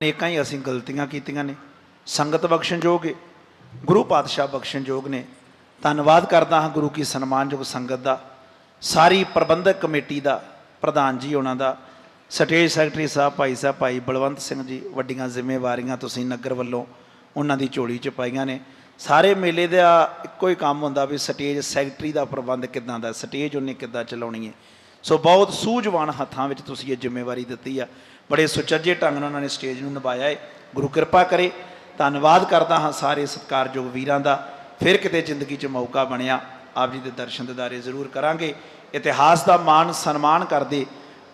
ਅਨੇਕਾਂ ਹੀ ਅਸੀਂ ਗਲਤੀਆਂ ਕੀਤੀਆਂ ਨੇ। ਸੰਗਤ ਬਖਸ਼ਣਯੋਗ ਹੈ ਗੁਰੂ ਪਾਤਸ਼ਾਹ ਬਖਸ਼ਣਯੋਗ ਨੇ। ਧੰਨਵਾਦ ਕਰਦਾ ਹਾਂ ਗੁਰੂ ਕੀ ਸਨਮਾਨਯੋਗ ਸੰਗਤ ਦਾ, ਸਾਰੀ ਪ੍ਰਬੰਧਕ ਕਮੇਟੀ ਦਾ, ਪ੍ਰਧਾਨ ਜੀ ਉਹਨਾਂ ਦਾ, ਸਟੇਜ ਸੈਕਟਰੀ ਸਾਹਿਬ, ਭਾਈ ਸਾਹਿਬ, ਭਾਈ ਬਲਵੰਤ ਸਿੰਘ ਜੀ, ਵੱਡੀਆਂ ਜ਼ਿੰਮੇਵਾਰੀਆਂ ਤੁਸੀਂ ਨਗਰ ਵੱਲੋਂ ਉਹਨਾਂ ਦੀ ਝੋਲੀ 'ਚ ਪਾਈਆਂ ਨੇ। ਸਾਰੇ ਮੇਲੇ ਦਾ ਇੱਕੋ ਹੀ ਕੰਮ ਹੁੰਦਾ ਵੀ ਸਟੇਜ ਸੈਕਟਰੀ ਦਾ ਪ੍ਰਬੰਧ ਕਿੱਦਾਂ ਦਾ, ਸਟੇਜ ਉਹਨੇ ਕਿੱਦਾਂ ਚਲਾਉਣੀ ਹੈ ਸੋ ਬਹੁਤ ਸੂਝਵਾਨ ਹੱਥਾਂ ਵਿੱਚ ਤੁਸੀਂ ਇਹ ਜ਼ਿੰਮੇਵਾਰੀ ਦਿੱਤੀ ਆ। ਬੜੇ ਸੁਚੱਜੇ ਢੰਗ ਨਾਲ ਉਹਨਾਂ ਨੇ ਸਟੇਜ ਨੂੰ ਨਿਭਾਇਆ ਹੈ ਗੁਰੂ ਕਿਰਪਾ ਕਰੇ। ਧੰਨਵਾਦ ਕਰਦਾ ਹਾਂ ਸਾਰੇ ਸਤਿਕਾਰਯੋਗ ਵੀਰਾਂ ਦਾ। ਫਿਰ ਕਿਤੇ ਜ਼ਿੰਦਗੀ 'ਚ ਮੌਕਾ ਬਣਿਆ, ਆਪ ਜੀ ਦੇ ਦਰਸ਼ਨ ਦਿਦਾਰੇ ਜ਼ਰੂਰ ਕਰਾਂਗੇ। ਇਤਿਹਾਸ ਦਾ ਮਾਣ ਸਨਮਾਨ ਕਰਦੇ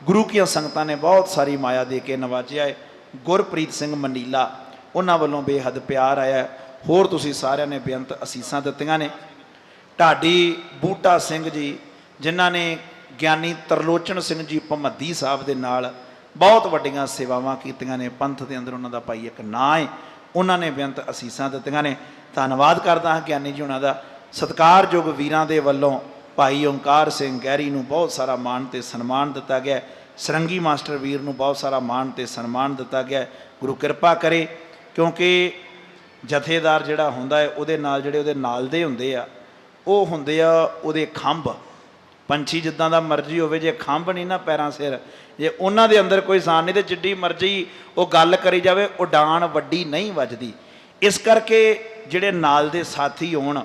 ਗੁਰੂ ਕੀਆਂ ਸੰਗਤਾਂ ਨੇ ਬਹੁਤ ਸਾਰੀ ਮਾਇਆ ਦੇ ਕੇ ਨਵਾਜਿਆ ਹੈ ਗੁਰਪ੍ਰੀਤ ਸਿੰਘ ਮਨੀਲਾ, ਉਹਨਾਂ ਵੱਲੋਂ ਬੇਹੱਦ ਪਿਆਰ ਆਇਆ ਹੋਰ ਤੁਸੀਂ ਸਾਰਿਆਂ ਨੇ ਬੇਅੰਤ ਅਸੀਸਾਂ ਦਿੱਤੀਆਂ ਨੇ। ਢਾਡੀ ਬੂਟਾ ਸਿੰਘ ਜੀ, ਜਿਨ੍ਹਾਂ ਨੇ ਗਿਆਨੀ ਤਰਲੋਚਨ ਸਿੰਘ ਜੀ ਭਮੱਦੀ ਸਾਹਿਬ ਦੇ ਨਾਲ ਬਹੁਤ ਵੱਡੀਆਂ ਸੇਵਾਵਾਂ ਕੀਤੀਆਂ ਨੇ, ਪੰਥ ਦੇ ਅੰਦਰ ਉਹਨਾਂ ਦਾ ਭਾਈ ਇੱਕ ਨਾਂ ਹੈ ਉਹਨਾਂ ਨੇ ਬੇਅੰਤ ਅਸੀਸਾਂ ਦਿੱਤੀਆਂ ਨੇ। ਧੰਨਵਾਦ ਕਰਦਾ ਹਾਂ ਗਿਆਨੀ ਜੀ ਉਹਨਾਂ ਦਾ। ਸਤਿਕਾਰਯੋਗ ਵੀਰਾਂ ਦੇ ਵੱਲੋਂ ਭਾਈ ਓੰਕਾਰ ਸਿੰਘ ਗਹਿਰੀ ਨੂੰ ਬਹੁਤ ਸਾਰਾ ਮਾਣ ਤੇ ਸਨਮਾਨ ਦਿੱਤਾ ਗਿਆ। ਸਰੰਗੀ ਮਾਸਟਰ ਵੀਰ ਨੂੰ ਬਹੁਤ ਸਾਰਾ ਮਾਣ ਤੇ ਸਨਮਾਨ ਦਿੱਤਾ ਗਿਆ। ਗੁਰੂ ਕਿਰਪਾ ਕਰੇ, ਕਿਉਂਕਿ ਜਥੇਦਾਰ ਜਿਹੜਾ ਹੁੰਦਾ ਹੈ ਉਹਦੇ ਨਾਲ ਜਿਹੜੇ ਉਹਦੇ ਨਾਲ ਦੇ ਹੁੰਦੇ ਆ, ਉਹ ਹੁੰਦੇ ਆ ਉਹਦੇ ਖੰਭ। ਪੰਛੀ ਜਿੱਦਾਂ ਦਾ ਮਰਜ਼ੀ ਹੋਵੇ, ਜੇ ਖੰਭ ਨਹੀਂ ਨਾ ਪੈਰਾਂ ਸਿਰ, ਜੇ ਉਹਨਾਂ ਦੇ ਅੰਦਰ ਕੋਈ ਸਾਨ ਨਹੀਂ ਤੇ ਜਿੱਡੀ ਮਰਜ਼ੀ ਉਹ ਗੱਲ ਕਰੀ ਜਾਵੇ ਉਡਾਨ ਵੱਡੀ ਨਹੀਂ ਵੱਜਦੀ। ਇਸ ਕਰਕੇ ਜਿਹੜੇ ਨਾਲ ਦੇ ਸਾਥੀ ਹੋਣ,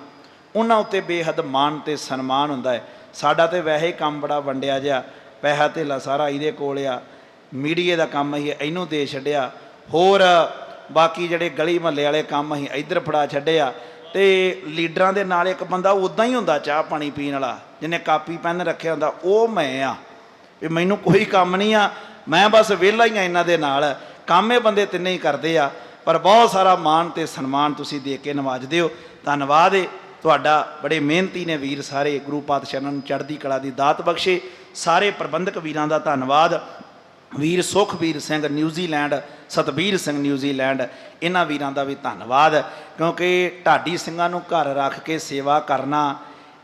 ਉਹਨਾਂ ਉੱਤੇ ਬੇਹੱਦ ਮਾਣ ਤੇ ਸਨਮਾਨ ਹੁੰਦਾ ਹੈ। ਸਾਡਾ ਤੇ ਵੈਸੇ ਹੀ ਕੰਮ ਬੜਾ ਵੰਡਿਆ ਜਿਆ ਪੈਸਾ ਧੇਲਾ ਸਾਰਾ ਇਹਦੇ ਕੋਲ ਆ, ਮੀਡੀਏ ਦਾ ਕੰਮ ਅਸੀਂ ਇਹਨੂੰ ਦੇ ਛੱਡਿਆ। ਹੋਰ ਬਾਕੀ ਜਿਹੜੇ ਗਲੀ ਮਹੱਲੇ ਵਾਲੇ ਕੰਮ ਅਸੀਂ ਇੱਧਰ ਫੜਾ ਛੱਡਿਆ ਤੇ ਲੀਡਰਾਂ ਦੇ ਨਾਲ ਇੱਕ ਬੰਦਾ ਉਦਾਂ ਹੀ ਹੁੰਦਾ ਚਾਹ ਪਾਣੀ ਪੀਣ ਵਾਲਾ, ਜਿਹਨੇ ਕਾਪੀ, ਪੈਨ ਰੱਖਿਆ ਹੁੰਦਾ, ਉਹ ਮੈਂ ਆ। ਵੀ ਮੈਨੂੰ ਕੋਈ ਕੰਮ ਨਹੀਂ ਆ, ਮੈਂ ਬਸ ਵਿਹਲਾ ਹੀ ਆ ਇਹਨਾਂ ਦੇ ਨਾਲ। ਕੰਮ ਇਹ ਬੰਦੇ ਤਿੰਨੇ ਹੀ ਕਰਦੇ ਆ, ਪਰ ਬਹੁਤ ਸਾਰਾ ਮਾਣ ਤੇ ਸਨਮਾਨ ਤੁਸੀਂ ਦੇ ਕੇ ਨਵਾਜਦੇ ਹੋ ਧੰਨਵਾਦ ਏ ਤੁਹਾਡਾ, ਬੜੇ ਮਿਹਨਤੀ ਨੇ ਵੀਰ ਸਾਰੇ, ਗੁਰੂ ਪਾਤਸ਼ਾਹ ਨੂੰ ਚੜ੍ਹਦੀ ਕਲਾ ਦੀ ਦਾਤ ਬਖਸ਼ੇ। ਸਾਰੇ ਪ੍ਰਬੰਧਕ ਵੀਰਾਂ ਦਾ ਧੰਨਵਾਦ। ਵੀਰ Sukhvir Singh New Zealand Satbir Singh New Zealand ਇਹਨਾਂ ਵੀਰਾਂ ਦਾ ਵੀ ਧੰਨਵਾਦ, ਕਿਉਂਕਿ ਢਾਡੀ ਸਿੰਘਾਂ ਨੂੰ ਘਰ ਰੱਖ ਕੇ ਸੇਵਾ ਕਰਨਾ,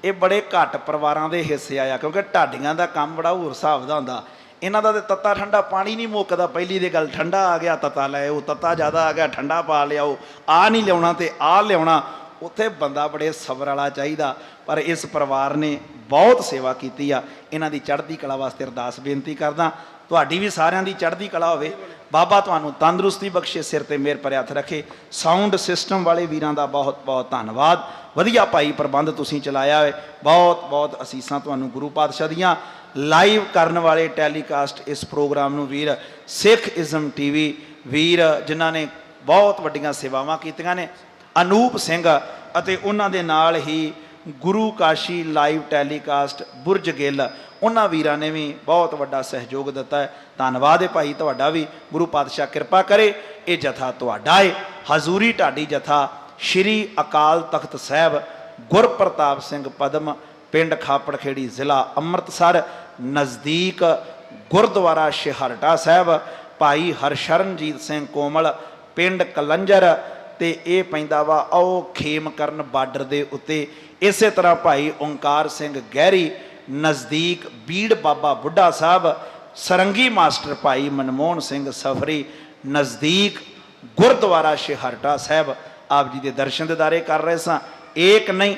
ਇਹ ਬੜੇ ਘੱਟ ਪਰਿਵਾਰਾਂ ਦੇ ਹਿੱਸੇ ਆਇਆ ਕਿਉਂਕਿ ਢਾਡੀਆਂ ਦਾ ਕੰਮ ਬੜਾ ਹੋਰ ਹਿਸਾਬ ਦਾ ਹੁੰਦਾ। ਇਹਨਾਂ ਦਾ ਤੇ ਤੱਤਾ ਠੰਡਾ ਪਾਣੀ ਨਹੀਂ ਮੁੱਕਦਾ, ਪਹਿਲੀ ਦੇ ਗੱਲ ਠੰਡਾ ਆ ਗਿਆ, ਤੱਤਾ ਲੈ ਉਹ ਤੱਤਾ ਜ਼ਿਆਦਾ ਆ ਗਿਆ, ਠੰਡਾ ਪਾ ਲਿਆਓ, ਆ ਨਹੀਂ ਲਿਆਉਣਾ ਤੇ ਆ ਲਿਆਉਣਾ, ਉੱਥੇ ਬੰਦਾ ਬੜੇ ਸਬਰ ਵਾਲਾ ਚਾਹੀਦਾ, ਪਰ ਇਸ ਪਰਿਵਾਰ ਨੇ ਬਹੁਤ ਸੇਵਾ ਕੀਤੀ ਆ। ਇਹਨਾਂ ਦੀ ਚੜ੍ਹਦੀ ਕਲਾ ਵਾਸਤੇ ਅਰਦਾਸ ਬੇਨਤੀ ਕਰਦਾ ਤੁਹਾਡੀ ਵੀ ਸਾਰਿਆਂ ਦੀ ਚੜ੍ਹਦੀ ਕਲਾ ਹੋਵੇ, ਬਾਬਾ ਤੁਹਾਨੂੰ ਤੰਦਰੁਸਤੀ ਬਖਸ਼ੇ, ਸਿਰ ਤੇ ਮੇਰ ਪਰ ਹੱਥ ਰੱਖੇ। ਸਾਊਂਡ ਸਿਸਟਮ ਵਾਲੇ ਵੀਰਾਂ ਦਾ ਬਹੁਤ ਬਹੁਤ ਧੰਨਵਾਦ। ਵਧੀਆ ਭਾਈ ਪ੍ਰਬੰਧ ਤੁਸੀਂ ਚਲਾਇਆ ਹੈ ਬਹੁਤ ਬਹੁਤ ਅਸੀਸਾਂ ਤੁਹਾਨੂੰ ਗੁਰੂ ਪਾਤਸ਼ਾਹ ਦੀਆਂ। ਲਾਈਵ ਕਰਨ ਵਾਲੇ ਟੈਲੀਕਾਸਟ ਇਸ ਪ੍ਰੋਗਰਾਮ ਨੂੰ ਵੀਰ ਸਿੱਖ ਇਜ਼ਮ ਟੀਵੀ ਵੀਰ ਜਿਨ੍ਹਾਂ ਨੇ ਬਹੁਤ ਵੱਡੀਆਂ ਸੇਵਾਵਾਂ ਕੀਤੀਆਂ ਨੇ। ਅਨੂਪ ਸਿੰਘ ਅਤੇ ਉਹਨਾਂ ਦੇ ਨਾਲ ਹੀ ਗੁਰੂ ਕਾਸ਼ੀ ਲਾਈਵ ਟੈਲੀਕਾਸਟ ਬੁਰਜ ਗਿੱਲ, ਉਹਨਾਂ ਵੀਰਾਂ ਨੇ ਵੀ ਬਹੁਤ ਵੱਡਾ ਸਹਿਯੋਗ ਦਿੱਤਾ ਹੈ। ਧੰਨਵਾਦ ਹੈ ਭਾਈ, ਤੁਹਾਡਾ ਵੀ। ਗੁਰੂ ਪਾਤਸ਼ਾਹ ਕਿਰਪਾ ਕਰੇ, ਇਹ ਜਥਾ ਤੁਹਾਡਾ ਹੈ ਹਜ਼ੂਰੀ ਢਾਡੀ ਜਥਾ ਸ਼੍ਰੀ ਅਕਾਲ ਤਖਤ ਸਾਹਿਬ ਗੁਰਪ੍ਰਤਾਪ ਸਿੰਘ ਪਦਮ, ਪਿੰਡ ਖਾਪੜਖੇੜੀ ਜ਼ਿਲ੍ਹਾ ਅੰਮ੍ਰਿਤਸਰ, ਨਜ਼ਦੀਕ ਗੁਰਦੁਆਰਾ ਸ਼ਿਹਰਟਾ ਸਾਹਿਬ। ਭਾਈ ਹਰਸ਼ਰਨਜੀਤ ਸਿੰਘ ਕੋਮਲ, ਪਿੰਡ ਕਲੰਜਰ, ਤੇ ਇਹ ਪੈਂਦਾ ਵਾ ਉਹ ਖੇਮ ਕਰਨ ਬਾਰਡਰ ਦੇ ਉੱਤੇ। ਇਸੇ ਤਰ੍ਹਾਂ ਭਾਈ ਓੰਕਾਰ ਸਿੰਘ ਗਹਿਰੀ ਨਜ਼ਦੀਕ ਬੀੜ ਬਾਬਾ ਬੁੱਢਾ ਸਾਹਿਬ ਸਰੰਗੀ ਮਾਸਟਰ ਭਾਈ ਮਨਮੋਹਨ ਸਿੰਘ ਸਫਰੀ ਨਜ਼ਦੀਕ ਗੁਰਦੁਆਰਾ ਸ਼ਿਹਰਟਾ ਸਾਹਿਬ। ਆਪ ਜੀ ਦੇ ਦਰਸ਼ਨ ਦਿਦਾਰੇ ਕਰ ਰਹੇ ਸਾਂ। ਏਕ ਨਹੀਂ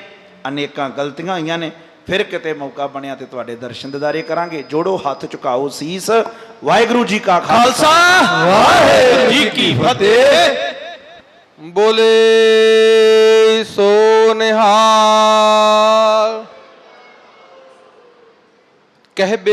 ਅਨੇਕਾਂ ਗਲਤੀਆਂ ਹੋਈਆਂ ਨੇ। ਫਿਰ ਕਿਤੇ ਮੌਕਾ ਬਣਿਆ ਤੇ ਤੁਹਾਡੇ ਦਰਸ਼ਨ ਦਿਦਾਰੇ ਕਰਾਂਗੇ। ਜੋੜੋ ਹੱਥ ਝੁਕਾਓ ਸੀਸ। ਵਾਹਿਗੁਰੂ ਜੀ ਕਾ ਖਾਲਸਾ। ਵਾਹਿਗੁਰੂ ਜੀ ਕੀ ਫਤਿਹ। ਬੋਲੇ। que é Rebeca.